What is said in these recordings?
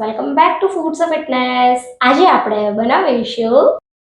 Welcome back to foods of fitness આજે આપણે બનાવીશું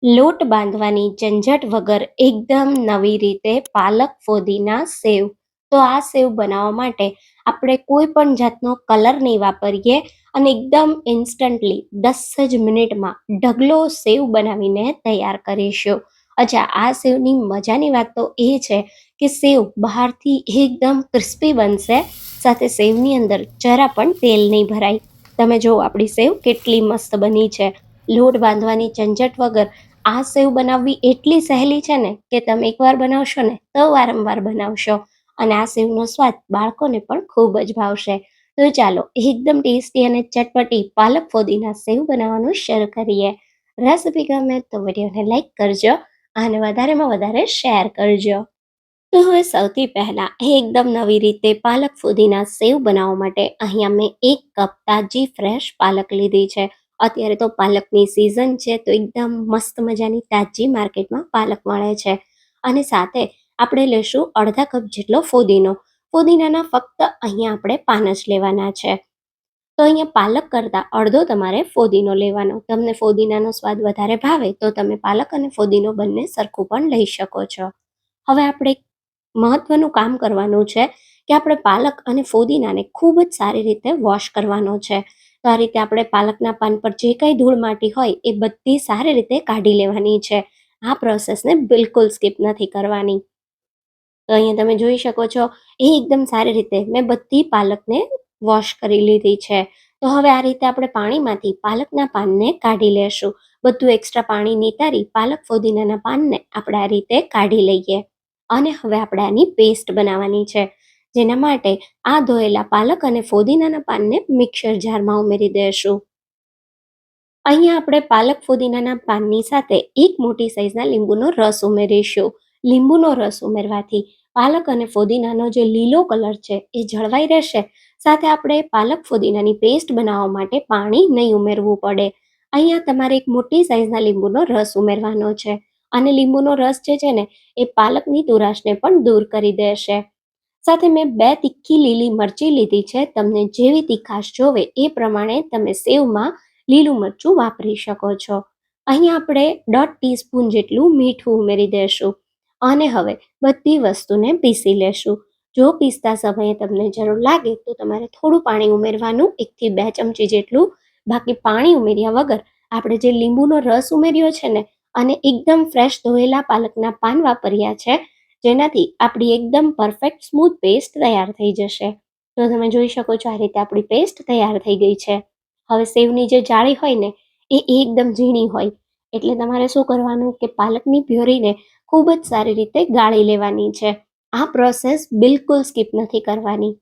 લોટ બાંધવાની ઝંઝટ વગર એકદમ નવી રીતે પાલક ફોદીના સેવ. તો આ સેવ બનાવવા માટે આપણે કોઈ પણ જાતનો કલર નહીં વાપરીએ અને એકદમ ઇન્સ્ટન્ટલી દસ જ મિનિટમાં ઢગલો સેવ બનાવીને તૈયાર કરીશું. અચ્છા, આ સેવની મજાની વાત તો એ છે કે સેવ બહારથી એકદમ ક્રિસ્પી બનશે, સાથે સેવની અંદર જરા પણ તેલ નહીં ભરાય. તમે જો આપણી સેવ કેટલી મસ્ત બની છે. લોટ બાંધવાની ઝંઝટ વગર આ સેવ બનાવવી એટલી સહેલી છે ને કે તમે એકવાર બનાવશો ને તો વારંવાર બનાવશો. અને આ સેવનો સ્વાદ બાળકોને પણ ખૂબ જ ભાવશે. તો ચાલો એકદમ ટેસ્ટી અને ચટપટી પાલક ફોદીના સેવ બનાવવાનું શરૂ કરીએ. રેસિપી ગમે તો વિડીયોને લાઈક કરજો અને વધારેમાં વધારે શેર કરજો. તો હવે સૌથી પહેલા એકદમ નવી રીતે પાલક ફુદીના સેવ બનાવવા માટે અહીંયા મેં એક કપ તાજી ફ્રેશ પાલક લીધી છે. અત્યારે તો પાલકની સિઝન છે તો એકદમ મસ્ત મજાની તાજી માર્કેટમાં પાલક મળે છે. અને સાથે આપણે લેશું અડધા કપ જેટલો ફુદીનો. ફુદીનાના ફક્ત અહીંયા આપણે પાન જ લેવાના છે. તો અહીંયા પાલક કરતાં અડધો તમારે ફોદીનો લેવાનો. તમને ફોદીનાનો સ્વાદ વધારે ભાવે તો તમે પાલક અને ફોદીનો બંને સરખું પણ લઈ શકો છો. હવે આપણે મહત્વનું કામ કરવાનું છે કે આપણે પાલક અને ફોદીનાને ખૂબ જ સારી રીતે વોશ કરવાનો છે. તો આ રીતે આપણે પાલકના પાન પર જે કંઈ ધૂળ માટી હોય એ બધી સારી રીતે કાઢી લેવાની છે. આ પ્રોસેસને બિલકુલ સ્કીપ નથી કરવાની. તો અહીંયા તમે જોઈ શકો છો, એ એકદમ સારી રીતે મેં બધી પાલકને વોશ કરી લીધી છે. તો હવે આ રીતે આપણે પાણીમાંથી પાલકના પાનને કાઢી લેશું. બધું એક્સ્ટ્રા પાણી નિતારી પાલક ફોદીનાના પાનને આપણે આ રીતે કાઢી લઈએ. અને હવે આપણે આની પેસ્ટ બનાવવાની છે. જેના માટે આ ધોયેલા પાલક અને ફોદીનાના પાનને મિક્સર જારમાં ઉમેરી દઈશું. અહીંયા આપણે પાલક ફુદીનાના પાનની સાથે એક મોટી સાઈઝના લીંબુનો રસ ઉમેરીશું. લીંબુનો રસ ઉમેરવાથી પાલક અને ફોદીનાનો જે લીલો કલર છે એ જળવાઈ રહેશે. સાથે આપણે પાલક ફોદીનાની પેસ્ટ બનાવવા માટે પાણી નહીં ઉમેરવું પડે. અહીંયા તમારે એક મોટી સાઈઝના લીંબુનો રસ ઉમેરવાનો છે. અને લીંબુનો રસ જે છે ને, એ પાલકની તુરાશને પણ દૂર કરી દેશે. સાથે મેં બે તીખી લીલી મરચી લીધી છે. તમને જેવી તીખાશ જોવે એ પ્રમાણે તમે સેવમાં લીલું મરચું વાપરી શકો છો. અહીં આપણે દોઢ ટીસ્પૂન જેટલું મીઠું ઉમેરી દેશું. અને હવે બધી વસ્તુને પીસી લેશું. જો પીસતા સમયે તમને જરૂર લાગે તો તમારે થોડું પાણી ઉમેરવાનું, એકથી બે ચમચી જેટલું બાકી પાણી ઉમેર્યા વગર આપણે જે લીંબુનો રસ ઉમેર્યો છે ને અને એકદમ ફ્રેશ ધોયેલા પાલકના પાન વાપર્યા છે, જેનાથી આપણી એકદમ પરફેક્ટ સ્મૂથ પેસ્ટ તૈયાર થઈ જશે. તો તમે જોઈ શકો છો આ રીતે આપણી પેસ્ટ તૈયાર થઈ ગઈ છે. હવે સેવની જે જાળી હોય ને, એ એકદમ ઝીણી હોય. એટલે તમારે શું કરવાનું કે પાલકની પ્યોરીને ખૂબ જ સારી રીતે ગાળી લેવાની છે. આ પ્રોસેસ બિલકુલ સ્કીપ નથી કરવાની.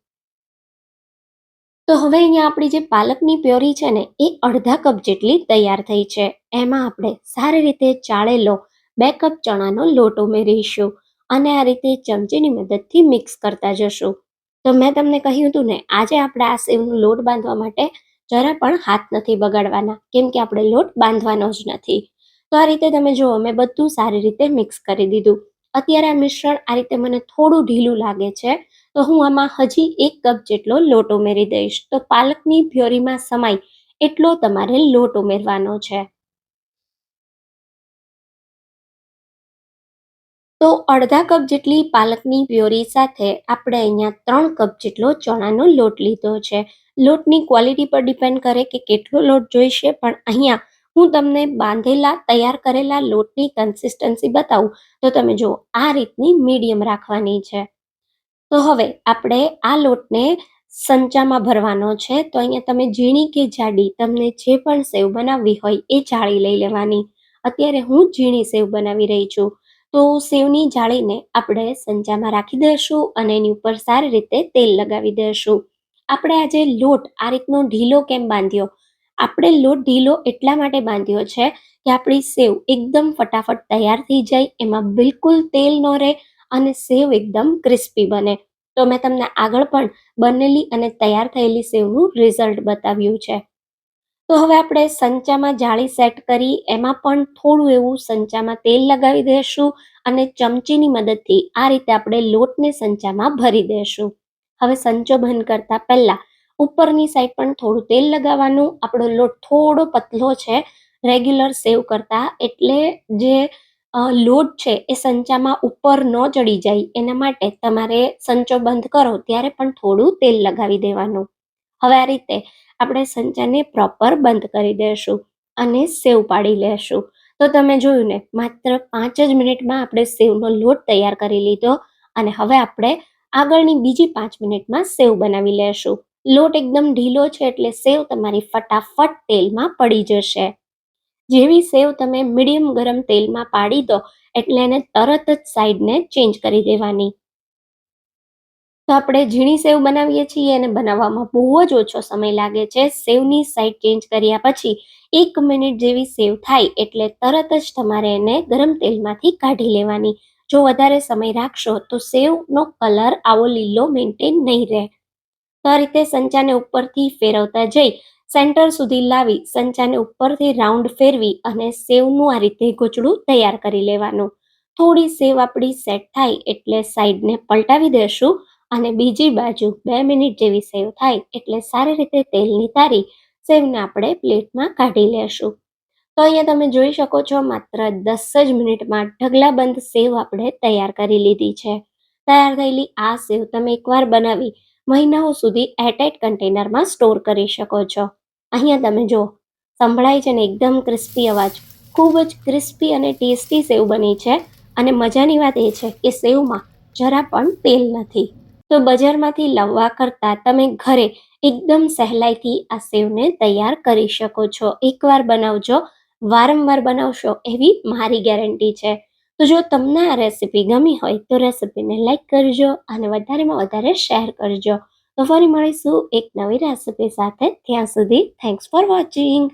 તો હવે અહીંયા આપણી જે પાલકની પ્યોરી છે ને, એ અડધા કપ જેટલી તૈયાર થઈ છે. એમાં આપણે સારી રીતે ચાળેલો બે કપ ચણાનો લોટ ઉમેરીશું અને આ રીતે ચમચીની મદદથી મિક્સ કરતા જશું. તો મેં તમને કહ્યું હતું ને, આજે આપણે આ સેવનો લોટ બાંધવા માટે જરા પણ હાથ નથી બગાડવાના, કેમ કે આપણે લોટ બાંધવાનો જ નથી. તો આ રીતે તમે જુઓ, મેં બધું સારી રીતે મિક્સ કરી દીધું. અત્યારે આ મિશ્રણ આ રીતે મને થોડું ઢીલું લાગે છે તો હું આમાં હજી એક કપ જેટલો લોટ ઉમેરી દઈશ. તો પાલકની પ્યોરીમાં સમાય એટલો તમારે લોટ ઉમેરવાનો છે. તો અડધા કપ જેટલી પાલકની પ્યોરી સાથે આપણે અહીંયા ત્રણ કપ જેટલો ચણાનો લોટ લીધો છે. લોટની ક્વોલિટી પર ડિપેન્ડ કરે કે કેટલો લોટ જોઈશે, પણ અહીંયા હું તમને બાંધેલા, તૈયાર કરેલા લોટની કન્સિસ્ટન્સી બતાવું. તો તમે જુઓ, આ રીતની મીડિયમ રાખવાની છે. તો હવે આપણે આ લોટને સંચામાં ભરવાનો છે. તો અહીંયા તમે ઝીણી કે જાડી તમને જે પણ સેવ બનાવવી હોય એ જાળી લઈ લેવાની. અત્યારે હું ઝીણી સેવ બનાવી રહી છું. તો સેવની જાળીને આપણે સંચામાં રાખી દઈશું અને એની ઉપર સારી રીતે તેલ લગાવી દઈશું. આપણે આજે લોટ આ રીતનો ઢીલો કેમ બાંધ્યો? આપણે લોટ ઢીલો એટલા માટે બાંધ્યો છે કે આપણી સેવ એકદમ ફટાફટ તૈયાર થઈ જાય, એમાં બિલકુલ તેલ ન રહે અને સેવ એકદમ ક્રિસ્પી બને. તો મેં તમને આગળ પણ બનેલી અને તૈયાર થયેલી સેવનું રિઝલ્ટ બતાવ્યું છે. તો હવે આપણે સંચામાં જાળી સેટ કરી, એમાં પણ થોડું એવું સંચામાં તેલ લગાવી દઈશું અને ચમચીની મદદથી આ રીતે આપણે લોટને સંચામાં ભરી દઈશું હવે સંચો બંધ કરતા પહેલા ઉપરની સાઈડ પણ થોડું તેલ લગાવવાનું. આપણો લોટ થોડો પતલો છે રેગ્યુલર સેવ કરતા. એટલે જે લોટ છે એ સંચામાં ઉપર ન ચડી જાય, એના માટે તમારે સંચો બંધ કરો, ત્યારે પણ થોડું તેલ લગાવી દેવાનું. હવે આ રીતે આપણે સંચાને પ્રોપર બંધ કરી દેશું અને સેવ પાડી લેશું. તો તમે જોયું ને, માત્ર પાંચ જ મિનિટમાં આપણે સેવનો લોટ તૈયાર કરી લીધો અને હવે આપણે આગળની બીજી પાંચ મિનિટમાં સેવ બનાવી લેશું. લોટ એકદમ ઢીલો છે એટલે સેવ તમારી ફટાફટ તેલમાં પડી જશે. જેવી સેવ તમે મીડિયમ ગરમ તેલમાં પાડી દો એટલે એને તરત જ સાઈડને ચેન્જ કરી દેવાની. તો આપણે ઝીણી સેવ બનાવીએ છીએ એને બનાવવામાં બહુ જ ઓછો સમય લાગે છે. સેવની સાઈડ ચેન્જ કર્યા પછી એક મિનિટ જેવી સેવ થાય એટલે તરત જ તમારે એને ગરમ તેલમાંથી કાઢી લેવાની. જો વધારે સમય રાખશો તો સેવનો કલર આવો લીલો મેન્ટેન નહીં રહે. તો આ રીતે સંચાને ઉપરથી ફેરવતા જઈ સેન્ટર સુધી લાવી સંચાને ઉપરથી રાઉન્ડ ફેરવી અને સેવનું આ રીતે ગોચડું તૈયાર કરી લેવાનું. થોડી સેવ આપણી સેટ થાય એટલે સાઈડને પલટાવી દેશું અને બીજી બાજુ બે મિનિટ જેવી સેવ થાય એટલે સારી રીતે તેલની તારી સેવને આપણે પ્લેટમાં કાઢી લેશું. તો અહીંયા તમે જોઈ શકો છો માત્ર દસ જ મિનિટમાં ઢગલાબંધ સેવ આપણે તૈયાર કરી લીધી છે. તૈયાર થયેલી આ સેવ તમે એકવાર બનાવી મહિનાઓ સુધી એરટાઇટ કન્ટેનરમાં સ્ટોર કરી શકો છો. અહીંયા તમે જુઓ, સંભળાય છે ને એકદમ ક્રિસ્પી અવાજ. ખૂબ જ ક્રિસ્પી અને ટેસ્ટી સેવ બની છે અને મજાની વાત એ છે કે સેવમાં જરા પણ તેલ નથી. તો બજારમાંથી લાવવા કરતાં તમે ઘરે એકદમ સહેલાઈથી આ સેવને તૈયાર કરી શકો છો. એકવાર બનાવજો, વારંવાર બનાવશો એવી મારી ગેરંટી છે. તો જો તમને આ રેસીપી ગમી હોય તો રેસીપીને લાઈક કરજો અને વધારેમાં વધારે શેર કરજો. તો ફરી મળીશું એક નવી રેસીપી સાથે. ત્યાં સુધી થેન્ક્સ ફોર વોચિંગ